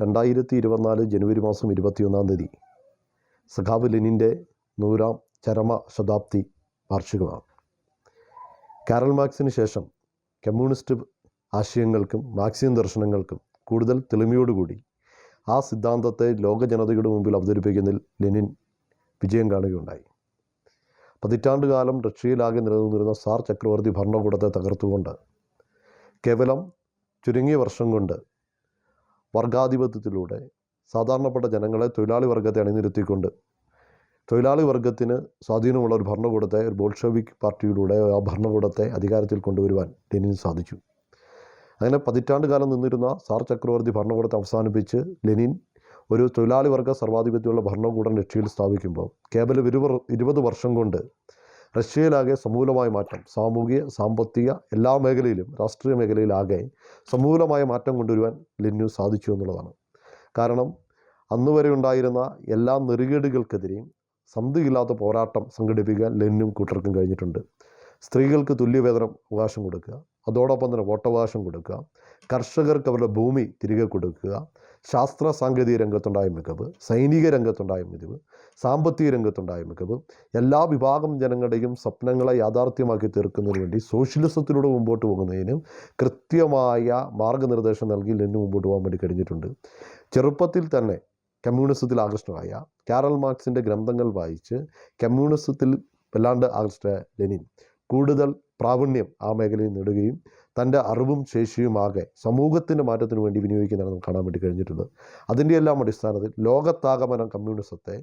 രണ്ടായിരത്തി ഇരുപത്തിനാല് ജനുവരി മാസം ഇരുപത്തിയൊന്നാം തീയതി. സഖാവ് ലെനിന്റെ നൂറാം ചരമ ശതാബ്ദി വാർഷികമാണ്. കാരൽ മാർക്സിന് ശേഷം കമ്മ്യൂണിസ്റ്റ് ആശയങ്ങൾക്കും മാർക്സിയൻ ദർശനങ്ങൾക്കും കൂടുതൽ തെളിമയോടുകൂടി ആ സിദ്ധാന്തത്തെ ലോക ജനതയുടെ മുമ്പിൽ അവതരിപ്പിക്കുന്നതിൽ ലെനിൻ വിജയം കാണുകയുണ്ടായി. പതിറ്റാണ്ടുകാലം റഷ്യയിലാകെ നിലനിന്നിരുന്ന സാർ ചക്രവർത്തി ഭരണകൂടത്തെ തകർത്തുകൊണ്ട് കേവലം ചുരുങ്ങിയ വർഷം കൊണ്ട് വർഗാധിപത്യത്തിലൂടെ സാധാരണപ്പെട്ട ജനങ്ങളെ തൊഴിലാളി വർഗത്തെ അണിനിരത്തിക്കൊണ്ട് തൊഴിലാളി വർഗത്തിന് സ്വാധീനമുള്ള ഒരു ഭരണകൂടത്തെ ഒരു ബോൾഷവിക് പാർട്ടിയിലൂടെ ആ ഭരണകൂടത്തെ അധികാരത്തിൽ കൊണ്ടുവരുവാൻ ലെനിന് സാധിച്ചു. അങ്ങനെ പതിറ്റാണ്ട് കാലം നിന്നിരുന്ന സാർ ചക്രവർത്തി ഭരണകൂടത്തെ അവസാനിപ്പിച്ച് ലെനിൻ ഒരു തൊഴിലാളി വർഗ സർവാധിപത്യമുള്ള ഭരണകൂടം ലക്ഷ്യയിൽ സ്ഥാപിക്കുമ്പോൾ കേവലം ഇരുവർ ഇരുപത് വർഷം കൊണ്ട് റഷ്യയിലാകെ സമൂലമായ മാറ്റം സാമൂഹിക സാമ്പത്തിക എല്ലാ മേഖലയിലും രാഷ്ട്രീയ മേഖലയിലാകെ സമൂലമായ മാറ്റം കൊണ്ടുവരുവാൻ ലിന്യു സാധിച്ചു എന്നുള്ളതാണ്. കാരണം അന്ന് വരെ ഉണ്ടായിരുന്ന എല്ലാ നെറുകേടുകൾക്കെതിരെയും സന്ധിയില്ലാത്ത പോരാട്ടം സംഘടിപ്പിക്കാൻ ലെന്നും കൂട്ടർക്കും കഴിഞ്ഞിട്ടുണ്ട്. സ്ത്രീകൾക്ക് തുല്യവേതനം അവകാശം കൊടുക്കുക. അതോടൊപ്പം തന്നെ വോട്ടവകാശം കൊടുക്കുക. കർഷകർക്ക് അവരുടെ ഭൂമി തിരികെ കൊടുക്കുക. ശാസ്ത്ര സാങ്കേതിക രംഗത്തുണ്ടായ മികവ് സൈനിക രംഗത്തുണ്ടായ മികവ് സാമ്പത്തിക രംഗത്തുണ്ടായ മികവ് എല്ലാ വിഭാഗം ജനങ്ങളുടെയും സ്വപ്നങ്ങളെ യാഥാർത്ഥ്യമാക്കി തീർക്കുന്നതിന് വേണ്ടി സോഷ്യലിസത്തിലൂടെ മുമ്പോട്ട് പോകുന്നതിനും കൃത്യമായ മാർഗനിർദ്ദേശം നൽകി ലെന്നു മുമ്പോട്ട് പോകാൻ വേണ്ടി കഴിഞ്ഞിട്ടുണ്ട്. ചെറുപ്പത്തിൽ തന്നെ കമ്മ്യൂണിസത്തിൽ ആകൃഷ്ടമായ കാരൽ മാർക്സിന്റെ ഗ്രന്ഥങ്ങൾ വായിച്ച് കമ്മ്യൂണിസത്തിൽ വല്ലാണ്ട് ആകൃഷ്ട ലെനിൻ. കൂടുതൽ പ്രാവീണ്യം ആ മേഖലയിൽ നേടുകയും തന്റെ അറിവും ശേഷിയുമാകെ സമൂഹത്തിന്റെ മാറ്റത്തിന് വേണ്ടി വിനിയോഗിക്കുന്നതാണ് നമുക്ക് കാണാൻ വേണ്ടി കഴിഞ്ഞിട്ടുള്ളത് അതിന്റെ എല്ലാം അടിസ്ഥാനത്തിൽ ലോകത്താകമനം കമ്മ്യൂണിസത്തെ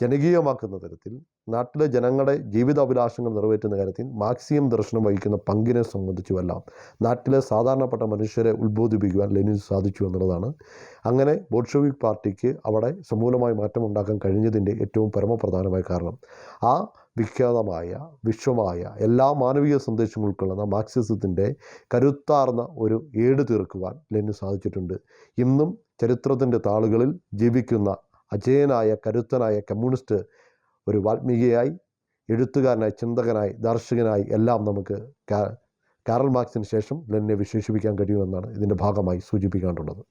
ജനകീയമാക്കുന്ന തരത്തിൽ നാട്ടിലെ ജനങ്ങളുടെ ജീവിതാഭിലാഷങ്ങൾ നിറവേറ്റുന്ന കാര്യത്തിൽ മാർക്സിയം ദർശനം വഹിക്കുന്ന പങ്കിനെ സംബന്ധിച്ചുമെല്ലാം നാട്ടിലെ സാധാരണപ്പെട്ട മനുഷ്യരെ ഉത്ബോധിപ്പിക്കുവാൻ ലെനിൻ സാധിച്ചു എന്നുള്ളതാണ്. അങ്ങനെ ബോൾഷവിക് പാർട്ടിക്ക് അവിടെ സമൂലമായി മാറ്റം ഉണ്ടാക്കാൻ കഴിഞ്ഞതിന്റെ ഏറ്റവും പരമപ്രധാനമായ കാരണം. ആ വിഖ്യാതമായ വിശ്വമായ എല്ലാ മാനവിക സന്ദേശങ്ങളും ഉൾക്കൊള്ളുന്ന മാർക്സിസത്തിന്റെ കരുത്താർന്ന ഒരു ഏട് തീർക്കുവാൻ ലെനിന് സാധിച്ചിട്ടുണ്ട്. ഇന്നും ചരിത്രത്തിന്റെ താളുകളിൽ ജീവിക്കുന്ന അജയനായ കരുത്തനായ കമ്മ്യൂണിസ്റ്റ് ഒരു വാൽമീകിയായി എഴുത്തുകാരനായി ചിന്തകനായി ദാർശനികനായി എല്ലാം നമുക്ക് കാ കാറൽ മാർക്സിന് ശേഷം ലെനിനെ വിശേഷിപ്പിക്കാൻ കഴിയുമെന്നാണ് ഇതിന്റെ ഭാഗമായി സൂചിപ്പിക്കാനുള്ളത്.